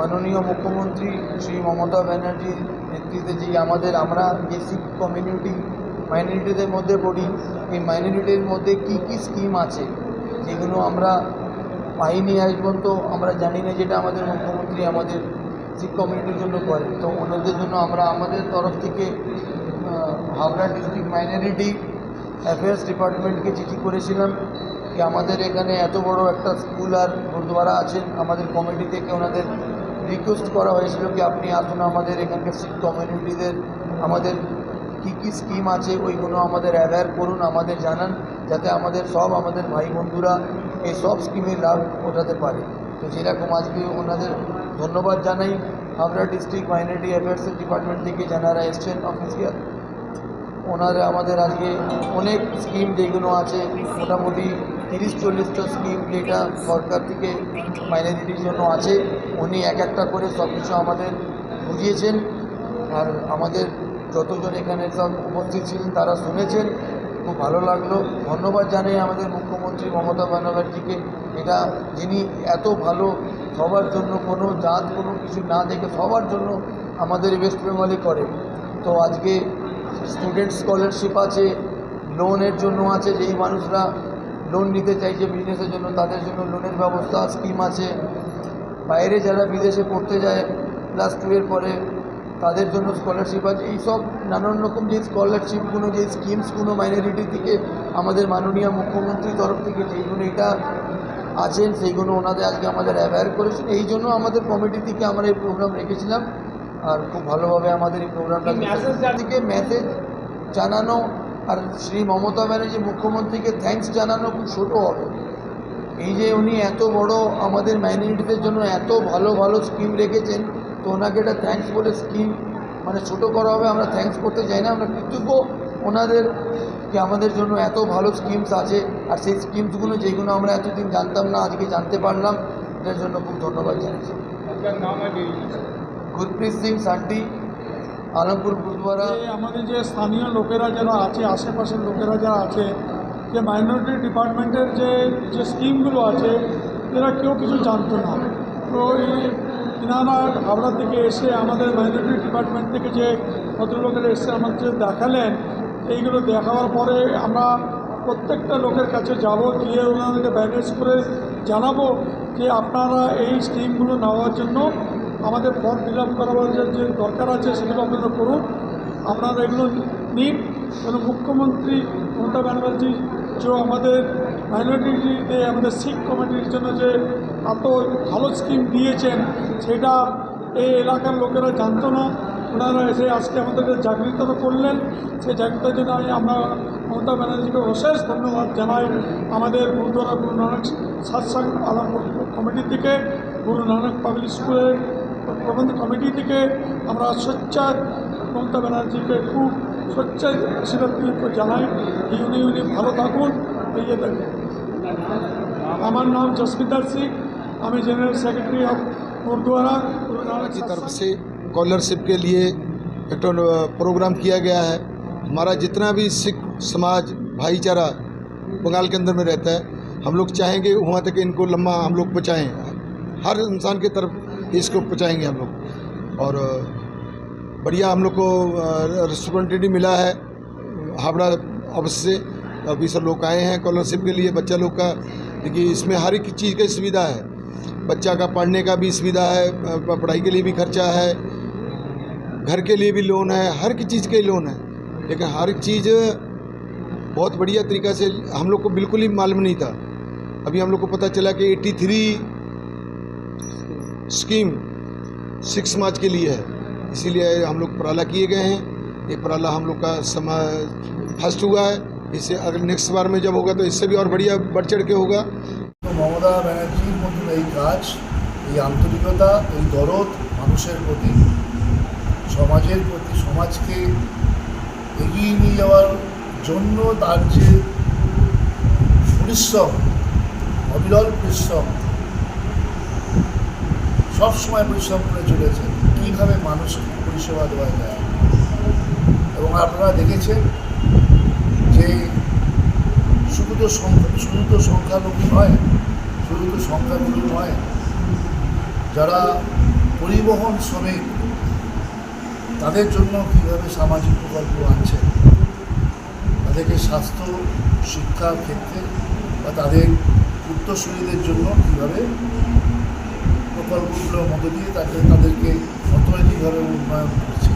মাননীয় মুখ্যমন্ত্রী শ্রী মমতা ব্যানার্জির নেতৃত্বে যে আমাদের, আমরা যে শিখ কমিউনিটি মাইনরিটিদের মধ্যে পড়ি, এই মাইনরিটির মধ্যে কি কি স্কিম আছে যেগুলো আমরা পাইনি আজ পর্যন্ত, আমরা জানি না যেটা আমাদের মুখ্যমন্ত্রী আমাদের শিখ কমিউনিটির জন্য করে। তো ওনাদের জন্য আমরা আমাদের তরফ থেকে হাওড়া ডিস্ট্রিক্ট মাইনরিটি অ্যাফেয়ার্স ডিপার্টমেন্টকে চিঠি করেছিলাম যে আমাদের এখানে এত বড় একটা স্কুল আর গুরুদ্বারা আছেন, আমাদের কমিটি থেকে ওনাদের রিকোয়েস্ট করা হয়েছিল কি আপনি আসুন আমাদের এখানকার শিখ কমিউনিটিদের আমাদের কী কী স্কিম আছে ওইগুলো আমাদের অ্যাওয়্যার করুন, আমাদের জানান, যাতে আমাদের সব আমাদের ভাই বন্ধুরা এই সব স্কিমের লাভ ওঠাতে পারে। তো যেরকম আজকে ওনাদের ধন্যবাদ জানাই। হাবড়া ডিস্ট্রিক্ট মাইনরিটি অ্যাফেয়ার্সের ডিপার্টমেন্ট থেকে যারা এসছেন অফিসিয়াল ওনারা আমাদের আজকে অনেক স্কিম যেগুলো আছে, মোটামুটি তিরিশ চল্লিশটা স্কিম যেটা সরকার থেকে মাইনরিটির জন্য আছে, উনি এক একটা করে সব কিছু আমাদের বুঝিয়েছেন। আর আমাদের যতজন এখানে সব উপস্থিত ছিলেন, তারা শুনেছেন। খুব ভালো লাগল। ধন্যবাদ জানাই আমাদের মুখ্যমন্ত্রী মমতা ব্যানার্জিকে। এটা যিনি এত ভালো সবার জন্য কোনো জাত, কোনো কিছু না দেখে সবার জন্য আমাদের ওয়েস্ট বেঙ্গলে করে। তো আজকে স্টুডেন্ট স্কলারশিপ আছে লোনের জন্য আছে, যেই মানুষরা লোন নিতে চাইছে বিজনেসের জন্য তাদের জন্য লোনের ব্যবস্থা স্কিম আছে। বাইরে যারা বিদেশে পড়তে যায় ক্লাস টু এর পরে তাদের জন্য স্কলারশিপ আছে। এইসব নানান রকম যে স্কলারশিপগুলো যে স্কিমসগুলো মাইনরিটি থেকে আমাদের মাননীয় মুখ্যমন্ত্রীর তরফ থেকে যেইগুলো এটা আছেন সেইগুলো ওনাদের আজকে আমাদের অ্যাওয়্যার করেছেন। এই জন্য আমাদের কমিটি থেকে আমরা এই প্রোগ্রাম রেখেছিলাম। আর খুব ভালোভাবে আমাদের এই প্রোগ্রামটা থেকে মেসেজ জানানো আর শ্রী মমতা ব্যানার্জি মুখ্যমন্ত্রীকে থ্যাঙ্কস জানানো খুব ছোটো হবে। এই যে উনি এত বড় আমাদের মাইনরিটিদের জন্য এত ভালো ভালো স্কিম রেখেছেন তো ওনাকে এটা থ্যাঙ্কস বলে স্কিম মানে ছোটো করা হবে আমরা থ্যাঙ্কস করতে চাই না আমরা কৃতজ্ঞ ওনাদের কি আমাদের জন্য এত ভালো স্কিমস আছে আর সেই স্কিমসগুলো যেগুলো আমরা এতদিন জানতাম না আজকে জানতে পারলাম এটার জন্য খুব ধন্যবাদ জানাচ্ছি। গুরপ্রীত সিং সান্টি আলমপুর গুরুদ্বারা আমাদের যে স্থানীয় লোকেরা যারা আছে, আশেপাশের লোকেরা যারা আছে, যে মাইনরিটি ডিপার্টমেন্টের যে যে স্কিমগুলো আছে, এরা কেউ কিছু জানতো না। তো এনারা হাওড়া থেকে এসে আমাদের মাইনরিটি ডিপার্টমেন্ট থেকে যে ভদ্রলোকেরা এসে আমাদের দেখালেন, এইগুলো দেখাবার পরে আমরা প্রত্যেকটা লোকের কাছে যাব, গিয়ে ওনাদেরকে ব্যানেজ করে জানাব যে আপনারা এই স্কিমগুলো নেওয়ার জন্য আমাদের ফর্ম ফিল আপ করাবার যে দরকার আছে সেগুলো আপনারা করুন। আপনারা এগুলো নিন। কেন মুখ্যমন্ত্রী মমতা ব্যানার্জি যে আমাদের মাইনরিটিতে আমাদের শিখ কমিটির জন্য যে এত ভালো স্কিম দিয়েছেন, সেটা এই এলাকার লোকেরা জানতো না। ওনারা এসে আজকে আমাদেরকে জাগৃত করলেন। সেই জাগৃতের জন্য আমি আমরা মমতা ব্যানার্জিকে অশেষ ধন্যবাদ জানাই আমাদের গুরুদ্বারা গুরু নানক সাতসাং আলম কমিটি থেকে। গুরু নানক পাবলিক স্কুলের প্রবন্ধ কমিটি থেকে আমরা সোচ্চার মমতা ব্যানার্জিকে খুব সোচ্চার আশীর্বাদ জানাই এই উনি উনি ভালো থাকুন এগিয়ে থাকুন আমার নাম জসমিতার সিং আমি general secretary of gurdwara Guru Nanak की तरफ से स्कॉलरशिप के लिए एक ठो प्रोग्राम किया गया है हमारा जितना भी सिख समाज भाईचारा बंगाल के अंदर में रहता है हम लोग चाहेंगे वहाँ तक इनको लम्बा हम लोग पहुँचाएँ हर इंसान की तरफ इसको पहुँचाएँगे हम लोग। और बढ़िया हम लोग को रिस्पॉन्सिबिलिटी मिला है, हावड़ा ऑफ़िस से। अभी सब लोग आए हैं स्कॉलरशिप के लिए, बच्चा लोग का देखिए इसमें हर एक चीज़ की सुविधा है। बच्चा का पढ़ने का भी सुविधा है पढ़ाई के लिए भी खर्चा है, घर के लिए भी लोन है, हर एक चीज़ के लोन है। लेकिन हर एक चीज़ बहुत बढ़िया तरीक़ा से हम लोग को बिल्कुल ही मालूम नहीं था। अभी हम लोग को पता चला कि 83 स्कीम सिख समाज के लिए है इसीलिए हम लोग पराला किए गए हैं ये पराला हम लोग का समाज फर्स्ट हुआ है इससे अगर नेक्स्ट बार में जब होगा तो इससे भी और बढ़िया बढ़ चढ़ के होगा তো মমতা ব্যানার্জির মতন এই কাজ এই আন্তরিকতা এই দরদ মানুষের প্রতি সমাজের প্রতি সমাজকে এগিয়ে নিয়ে যাওয়ার জন্য তার যে পরিশ্রম অবিরল পরিশ্রম সবসময় পরিশ্রম করে চলেছে। কীভাবে মানুষকে পরিষেবা দেওয়া যায়। এবং আপনারা দেখেছেন যে শুধু তো সংখ্যা, শুধু তো সংখ্যালঘু নয়, শুধু তো সংখ্যাগুরু নয়, যারা পরিবহন শ্রমিক, তাদের জন্য কীভাবে সামাজিক প্রকল্প আনছে তাদেরকে স্বাস্থ্য, শিক্ষার ক্ষেত্রে বা তাদের উত্তরসূরিদের জন্য কীভাবে প্রকল্পগুলোর মধ্য দিয়ে তাকে তাদেরকে অর্থনৈতিকভাবে উন্নয়ন করছে।